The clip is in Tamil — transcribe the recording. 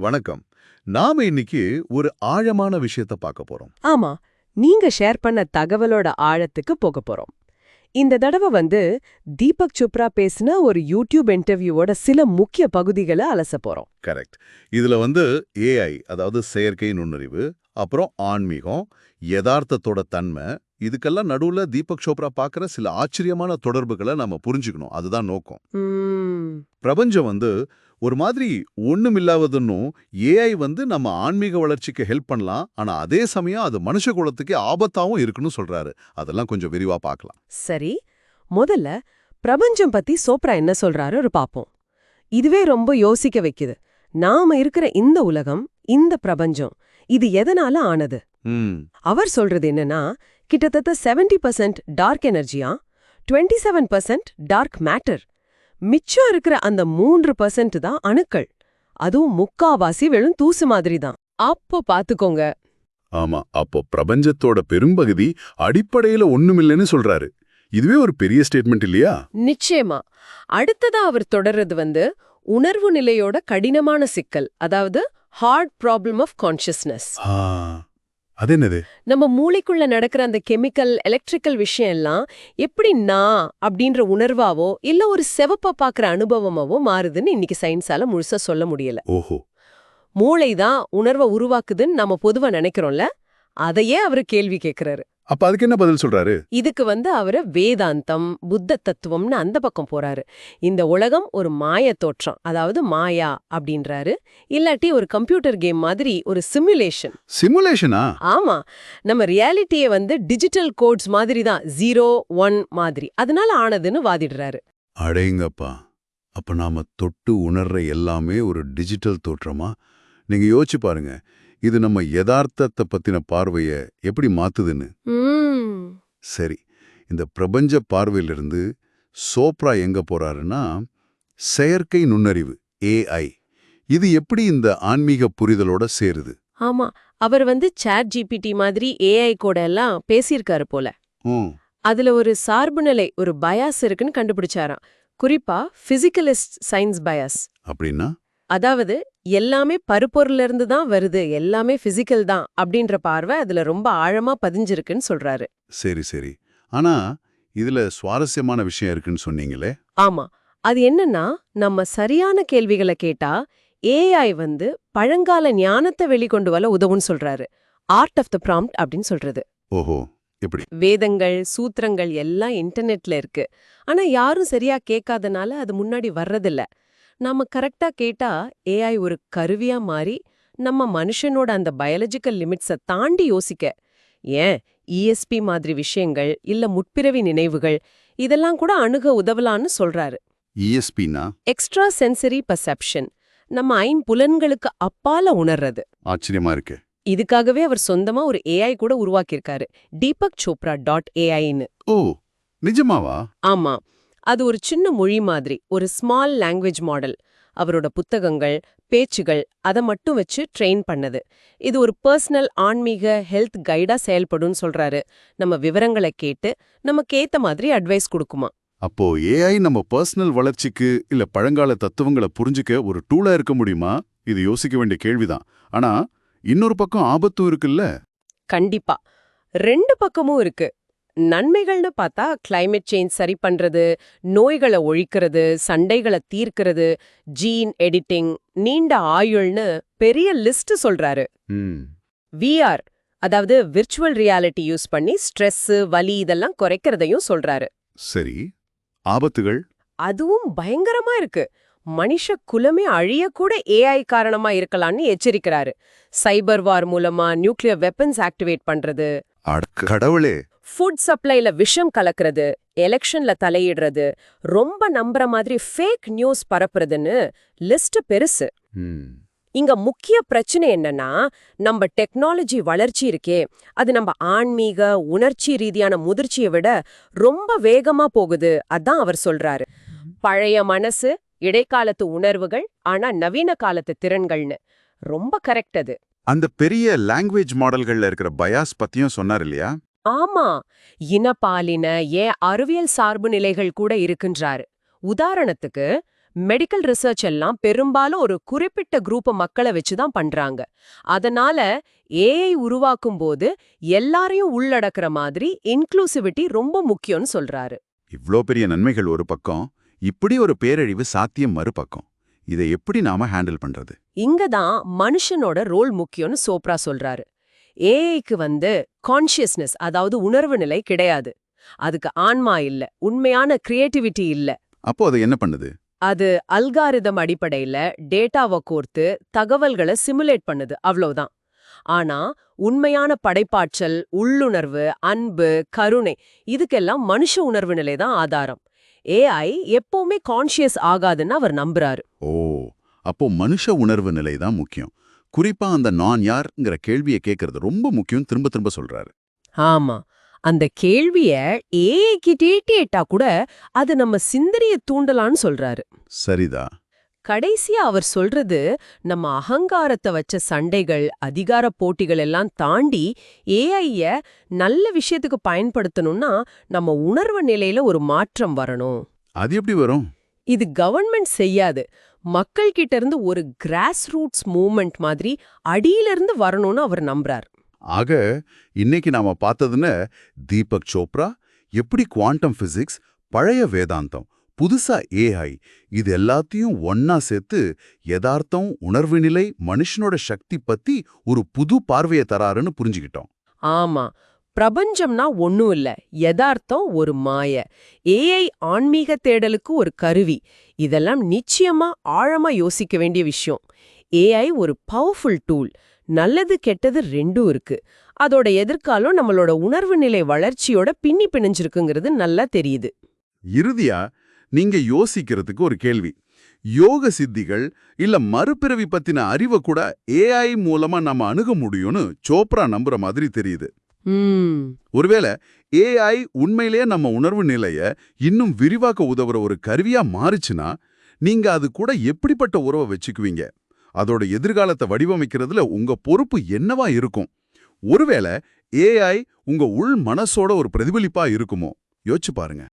வணக்கம். நாம இன்னைக்கு ஒரு ஆழமான விஷயத்த பார்க்க போறோம். ஆமா நீங்க ஷேர் பண்ண தகவலோட ஆழத்துக்கு போக போறோம். இந்த தடவை வந்து தீபக் சோப்ரா பேசின ஒரு யூடியூப் இன்டர்வியூவோட சில முக்கிய பகுதிகளை அலச போறோம். கரெக்ட். இதுல வந்து ஏஐ அதாவது செயற்கை நுண்ணறிவு அப்புறம் ஆன்மீகம் யதார்த்தத்தோட தன்மை இதுக்கெல்லாம் நடுவுல தீபக் சோப்ரா பார்க்குற சில ஆச்சரியமான தொடர்புகளை நம்ம புரிஞ்சுக்கணும். அதுதான் நோக்கம். பிரபஞ்சம் வந்து ஒரு மாதிரி ஒண்ணுமில்லாததுன்னும் ஏஐ வந்து நம்ம ஆன்மீக வளர்ச்சிக்கு ஹெல்ப் பண்ணலாம். ஆனா அதே சமயம் அது மனுஷ குலத்துக்கே ஆபத்தாவும் இருக்குன்னு சொல்றாரு. அதெல்லாம் கொஞ்சம் விரிவா பார்க்கலாம். சரி. முதல்ல பிரபஞ்சம் பத்தி சோப்ரா என்ன சொல்றாரு ஒரு பாப்போம். இதுவே ரொம்ப யோசிக்க வைக்குது. நாம இருக்கிற இந்த உலகம் இந்த பிரபஞ்சம் இது எதனால ஆனது? அவர் சொல்றது என்னன்னா கிட்டத்தட்ட 70% பர்சன்ட் டார்க் எனர்ஜியா twenty seven percent dark matter மிச்சம் இருக்கிற அந்த மூன்று பர்சன்ட் தான் அணுக்கள். அதுவும் முக்காவாசி வெறும் தூசு மாதிரி தான். அப்போ பாத்துக்கோங்க. ஆமா அப்போ பிரபஞ்சத்தோட பெரும்பகுதி அடிப்படையில ஒண்ணுமில்லைன்னு சொல்றாரு. இதுவே ஒரு பெரிய ஸ்டேட்மெண்ட் இல்லையா? நிச்சயமா. அடுத்ததா அவர் தொடர்றது வந்து உணர்வு நிலையோட கடினமான சிக்கல் அதாவது ஹார்ட் ப்ராப்ளம் ஆஃப் கான்ஷியஸ்னஸ் ஆ, அது என்னது? நம்ம மூளைக்குள்ள நடக்கிற அந்த கெமிக்கல் எலக்ட்ரிக்கல் விஷயம் எல்லாம் எப்படி நான் அப்படின்ற உணர்வாவோ இல்ல ஒரு செவப்ப பாக்குற அனுபவமாவோ மாறுதுன்னு இன்னைக்கு சயின்ஸால முழுசா சொல்ல முடியல. ஓஹோ. மூளை தான் உணர்வை உருவாக்குதுன்னு நாம பொதுவா நினைக்கிறோம்ல? அதையே அவரு கேள்வி கேக்குறாரு. அப்ப அதுக்கு என்ன பதில் சொல்றாரு? இதுக்கு வந்து அவரு வேதாந்தம் புத்த தத்துவம்னு அந்த பக்கம் போறாரு. இந்த உலகம் ஒரு மாய தோற்றம் அதாவது மாயா அப்படின்றாரு. இல்லாட்டி ஒரு கம்ப்யூட்டர் கேம் மாதிரி ஒரு சிமுலேஷன். சிமுலேஷனா? ஆமா. நம்ம ரியாலிட்டியை வந்து டிஜிட்டல் கோட்ஸ் மாதிரி தான் ஜீரோ ஒன் மாதிரி. அதனால ஆனதுன்னு வாதிடுறாரு. அடேங்கப்பா. அப்ப நாம தொட்டு உணர்ற எல்லாமே ஒரு டிஜிட்டல் தோற்றமா? நீங்க யோசிச்சு பாருங்க. இது நம்ம யதார்த்தத்தை பத்தின பார்வைய எப்படி மாத்துதுன்னு? சரி இந்த பிரபஞ்ச பார்வையிலிருந்து சோப்ரா எங்க போறாருன்னா செயற்கை நுண்ணறிவு ஏஐ இது எப்படி இந்த ஆன்மீக புரிதலோட சேருது? ஆமா அவர் வந்து சாட் ஜிபிடி மாதிரி ஏஐ கூட எல்லாம் பேசியிருக்காரு போல. அதுல ஒரு சார்புநிலை ஒரு பயாஸ் இருக்குன்னு கண்டுபிடிச்சாராம். குறிப்பா பிசிக்கலிஸ்ட் சயின்ஸ் பயாஸ் அப்படின்னா? அதாவது எல்லாமே பருப்பொருள்ல இருந்து தான் வருது எல்லாமே பிசிக்கல் தான் அப்படின்ற பார்வை அதுல ரொம்ப ஆழமா பதிஞ்சிருக்குன்னு சொல்றாரு. சரி சரி. ஆனா இதுல சுவாரஸ்யமான விஷயம் இருக்குன்னு சொன்னீங்களே? ஆமா. அது என்னன்னா நம்ம சரியான கேள்விகளை கேட்டா ஏஐ வந்து பழங்கால ஞானத்தை வெளிக்கொண்டு வர உதவுன்னு சொல்றாரு. ஆர்ட் ஆஃப் த ப்ராம்ப்ட் அப்படின்னு சொல்றது. ஓஹோ எப்படி? வேதங்கள் சூத்திரங்கள் எல்லாம் இன்டர்நெட்ல இருக்கு. ஆனா யாரும் சரியா கேட்காதனால அது முன்னாடி வர்றதில்ல. நாம கரெக்டா கேட்டா ஏஐ ஒரு கருவியா மாறி நம்ம மனுஷனோட அந்த பயாலஜிக்கல் லிமிட்ஸை தாண்டி யோசிக்க. ஏன்? இஎஸ்பி மாதிரி விஷயங்கள் இல்ல முற்பிறவி நினைவுகள் இதெல்லாம் கூட அணுக உதவலான்னு சொல்றாரு. இஎஸ்பின்னா எக்ஸ்ட்ரா சென்சரி பர்செப்ஷன் நம்ம ஐம்புலன்களுக்கு அப்பால உணர்றது. ஆச்சரியமா இருக்கு. இதுக்காகவே அவர் சொந்தமா ஒரு ஏஐ கூட உருவாக்கியிருக்காரு. தீபக் சோப்ரா டாட் ஏஐன்னு ஓ நிஜமாவா? ஆமா. அது ஒரு சின்ன மொழி மாதிரி ஒரு ஸ்மால் லாங்குவேஜ் மாடல் அவரோட புத்தகங்கள் பேச்சுகள் அதை மட்டும் வச்சு ட்ரெயின் பண்ணது. இது ஒரு பர்சனல் ஆன்மீக ஹெல்த் கைடா செயல்படும்னு சொல்றாரு. நம்ம விவரங்களை கேட்டு நமக்கு ஏத்த மாதிரி அட்வைஸ் கொடுக்குமா? அப்போ ஏஐ நம்ம பர்சனல் வளர்ச்சிக்கு இல்ல பழங்கால தத்துவங்களை புரிஞ்சுக்க ஒரு டூலா இருக்க முடியுமா? இது யோசிக்க வேண்டிய கேள்விதான். ஆனா இன்னொரு பக்கம் ஆபத்தும் இருக்குல்ல? கண்டிப்பா. ரெண்டு பக்கமும் இருக்கு. நன்மைகள்னு பார்த்தா climate சேஞ்ச் சரி பண்றது நோய்களை ஒழிக்கிறது சண்டைகளை தீர்க்கிறது ஜீன் எடிட்டிங் நீண்ட ஆயுள்னு பெரிய லிஸ்ட் சொல்றாரு. விஆர் அதாவது விர்ச்சுவல் ரியாலிட்டி யூஸ் பண்ணி ஸ்ட்ரெஸ் வலி இதெல்லாம் குறைக்கிறதையும் சொல்றாரு. சரி. ஆபத்துகள்? அதுவும் பயங்கரமா இருக்கு. மனுஷ குலமே அழியக்கூட ஏஐ காரணமா இருக்கலாம்னு எச்சரிக்கிறாரு. சைபர் வார் மூலமா நியூக்ளியர் வெப்பன்ஸ் ஆக்டிவேட் பண்றது. அட கடவுளே. ஃபுட் சப்ளைல விஷம் கலக்கிறது எலெக்ஷன்ல தலையிடுறது ரொம்ப நம்புற மாதிரி ஃபேக் நியூஸ் பரப்புறதுன்னு லிஸ்ட் பெருசு. இங்க முக்கிய பிரச்சனை என்னன்னா நம்ம டெக்னாலஜி வளர்ச்சி இருக்கே அது நம்ம ஆன்மீக உணர்ச்சி ரீதியான முதிர்ச்சியை விட ரொம்ப வேகமா போகுது அதான் அவர் சொல்றாரு. பழைய மனசு இடைக்காலத்து உணர்வுகள் ஆனா நவீன காலத்து திறன்கள்னு. ரொம்ப கரெக்ட் அது. அந்த பெரிய லாங்குவேஜ் மாடல்கள்ல இருக்கிற பயாஸ் பத்தியும் சொன்னார் இல்லையா? ஆமா இனப்பாலின ஏன் அறிவியல் சார்பு நிலைகள் கூட இருக்குன்றாரு. உதாரணத்துக்கு மெடிக்கல் ரிசர்ச் எல்லாம் பெரும்பாலும் ஒரு குறிப்பிட்ட குரூப் மக்களை வச்சு தான் பண்றாங்க. அதனால ஏஐ உருவாக்கும் போது எல்லாரையும் உள்ளடக்குற மாதிரி இன்க்ளூசிவிட்டி ரொம்ப முக்கியம்னு சொல்றாரு. இவ்ளோ பெரிய நன்மைகள் ஒரு பக்கம் இப்படி ஒரு பேரழிவு சாத்தியம் மறுபக்கம் இதை எப்படி நாம ஹேண்டில் பண்றது? இங்க தான் மனுஷனோட ரோல் முக்கியம்னு சோப்ரா சொல்றாரு. ஏஐக்கு வந்து கான்ஷியஸ்னஸ் அதாவது உணர்வு நிலை கிடையாது. அதுக்கு ஆன்மா இல்ல உண்மையான கிரியேட்டிவிட்டி இல்ல. அப்போ அது என்ன பண்ணுது? அது அல்காரிதம் அடிப்படையில டேட்டாவை கோர்த்து தகவல்களை சிமுலேட் பண்ணுது அவ்வளவுதான். ஆனா உண்மையான படைப்பாற்றல் உள்ளுணர்வு அன்பு கருணை இதுக்கெல்லாம் மனுஷ உணர்வு நிலை தான் ஆதாரம். ஏஐ எப்பவுமே கான்ஷியஸ் ஆகாதுன்னு அவர் நம்புறாரு. ஓ அப்போ மனுஷ உணர்வு நிலை தான் முக்கியம். குறிப்பா அந்த நான் யார்ங்கிற கேள்வியை கேட்கறது ரொம்ப முக்கியம். திரும்ப திரும்ப சொல்றாரு. ஆமா. அந்த கேள்விய கேட்டா கூட அது நம்ம சிந்தனைய தூண்டலான்னு சொல்றாரு. சரிதா. கடைசியா அவர் சொல்றது நம்ம அகங்காரத்தை வச்ச சண்டைகள் அதிகார போட்டிகள் எல்லாம் தாண்டி ஏஐய நல்ல விஷயத்துக்கு பயன்படுத்தணும்னா நம்ம உணர்வு நிலையில ஒரு மாற்றம் வரணும். அது எப்படி வரும்? இது கவர்மெண்ட் செய்யாது. மக்கள் கிட்ட இருந்து ஒரு கிராஸ் ரூட்ஸ் மூவ்மெண்ட் மாதிரி அடியில இருந்து வரணும்னு அவர் நம்புறார். ஆக இன்னைக்கு நாம பார்த்ததுன்னு தீபக் சோப்ரா எப்படி குவாண்டம் பிசிக்ஸ் பழைய வேதாந்தம் புதுசா ஏஐ இது எல்லாத்தையும் ஒன்னா சேர்த்து யதார்த்தம் உணர்வு நிலை மனுஷனோட சக்தி பத்தி ஒரு புது பார்வையை தராருன்னு புரிஞ்சுக்கிட்டோம். ஆமா. பிரபஞ்சம்னா ஒன்றும் இல்ல. யதார்த்தம் ஒரு மாய. ஏஐ ஆன்மீக தேடலுக்கு ஒரு கருவி. இதெல்லாம் நிச்சயமா ஆழமா யோசிக்க வேண்டிய விஷயம். ஏஐ ஒரு பவர்ஃபுல் டூல் நல்லது கெட்டது ரெண்டும் இருக்கு. அதோட எதிர்காலம் நம்மளோட உணர்வு நிலை வளர்ச்சியோட பின்னி பிணைஞ்சிருக்குங்கிறது நல்லா தெரியுது. இறுதியா நீங்க யோசிக்கிறதுக்கு ஒரு கேள்வி. யோக சித்திகள் இல்ல மறுபிறவி பத்தின அறிவை கூட ஏஐ மூலமா நம்ம அணுக முடியும்னு சோப்ரா நம்புற மாதிரி தெரியுது. ஒருவேளை ஏஐ உண்மையிலேயே நம்ம உணர்வு நிலைய இன்னும் விரிவாக்க உதவுற ஒரு கருவியா மாறுச்சுன்னா நீங்க அது கூட எப்படிப்பட்ட உறவை வச்சுக்குவீங்க? அதோட எதிர்காலத்தை வடிவமைக்கிறதுல உங்க பொறுப்பு என்னவா இருக்கும்? ஒருவேளை ஏஐ உங்க உள் மனசோட ஒரு பிரதிபலிப்பா இருக்குமோ? யோசிச்சு பாருங்க.